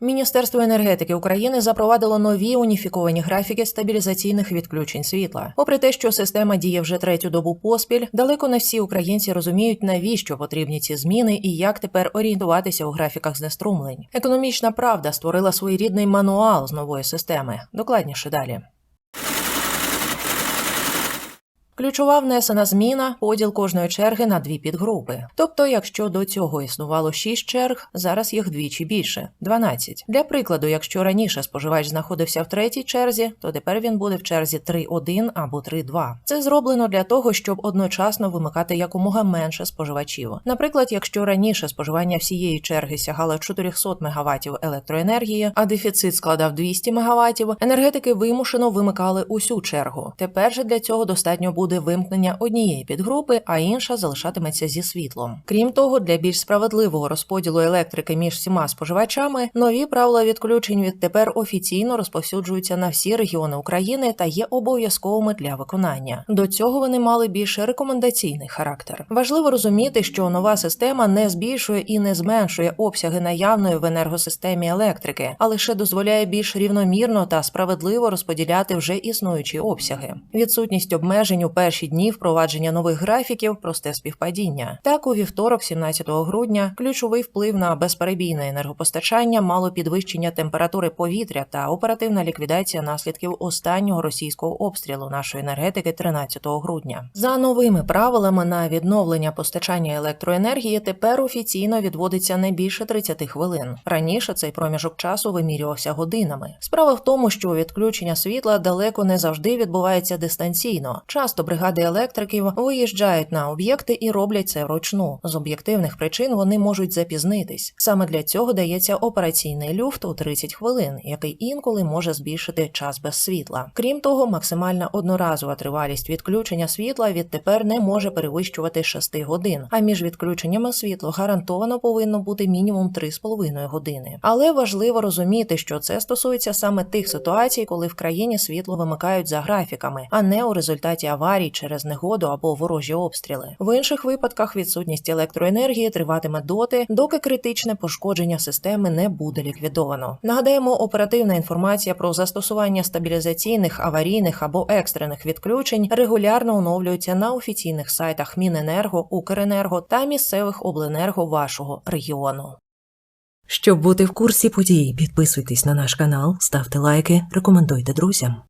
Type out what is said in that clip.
Міністерство енергетики України запровадило нові уніфіковані графіки стабілізаційних відключень світла. Попри те, що система діє вже третю добу поспіль, далеко не всі українці розуміють, навіщо потрібні ці зміни і як тепер орієнтуватися у графіках знеструмлень. Економічна правда створила своєрідний мануал з нової системи. Докладніше далі. Ключова внесена зміна поділ кожної черги на дві підгрупи. Тобто, якщо до цього існувало 6 черг, зараз їх двічі більше 12. Для прикладу, якщо раніше споживач знаходився в третій черзі, то тепер він буде в черзі 3.1 або 3.2. Це зроблено для того, щоб одночасно вимикати якомога менше споживачів. Наприклад, якщо раніше споживання всієї черги сягало 400 МВт електроенергії, а дефіцит складав 200 МВт, енергетики вимушено вимикали усю чергу. Тепер же для цього достатньо буде вимкнення однієї підгрупи, а інша залишатиметься зі світлом. Крім того, для більш справедливого розподілу електрики між всіма споживачами нові правила відключень відтепер офіційно розповсюджуються на всі регіони України та є обов'язковими для виконання. До цього вони мали більше рекомендаційний характер. Важливо розуміти, що нова система не збільшує і не зменшує обсяги наявної в енергосистемі електрики, а лише дозволяє більш рівномірно та справедливо розподіляти вже існуючі обсяги. Відсутність обмежень у перші дні впровадження нових графіків просте співпадіння. Так, у вівторок, 17 грудня, ключовий вплив на безперебійне енергопостачання мало підвищення температури повітря та оперативна ліквідація наслідків останнього російського обстрілу нашої енергетики 13 грудня. За новими правилами на відновлення постачання електроенергії тепер офіційно відводиться не більше 30 хвилин. Раніше цей проміжок часу вимірювався годинами. Справа в тому, що відключення світла далеко не завжди відбувається дистанційно. Часто бригади електриків виїжджають на об'єкти і роблять це вручну. З об'єктивних причин вони можуть запізнитись. Саме для цього дається операційний люфт у 30 хвилин, який інколи може збільшити час без світла. Крім того, максимальна одноразова тривалість відключення світла відтепер не може перевищувати 6 годин. А між відключеннями світло гарантовано повинно бути мінімум 3,5 години. Але важливо розуміти, що це стосується саме тих ситуацій, коли в країні світло вимикають за графіками, а не у результаті аварій через негоду або ворожі обстріли. В інших випадках відсутність електроенергії триватиме доти, доки критичне пошкодження системи не буде ліквідовано. Нагадаємо, оперативна інформація про застосування стабілізаційних, аварійних або екстрених відключень регулярно оновлюється на офіційних сайтах Міненерго, Укренерго та місцевих обленерго вашого регіону. Щоб бути в курсі подій, підписуйтесь на наш канал, ставте лайки, рекомендуйте друзям.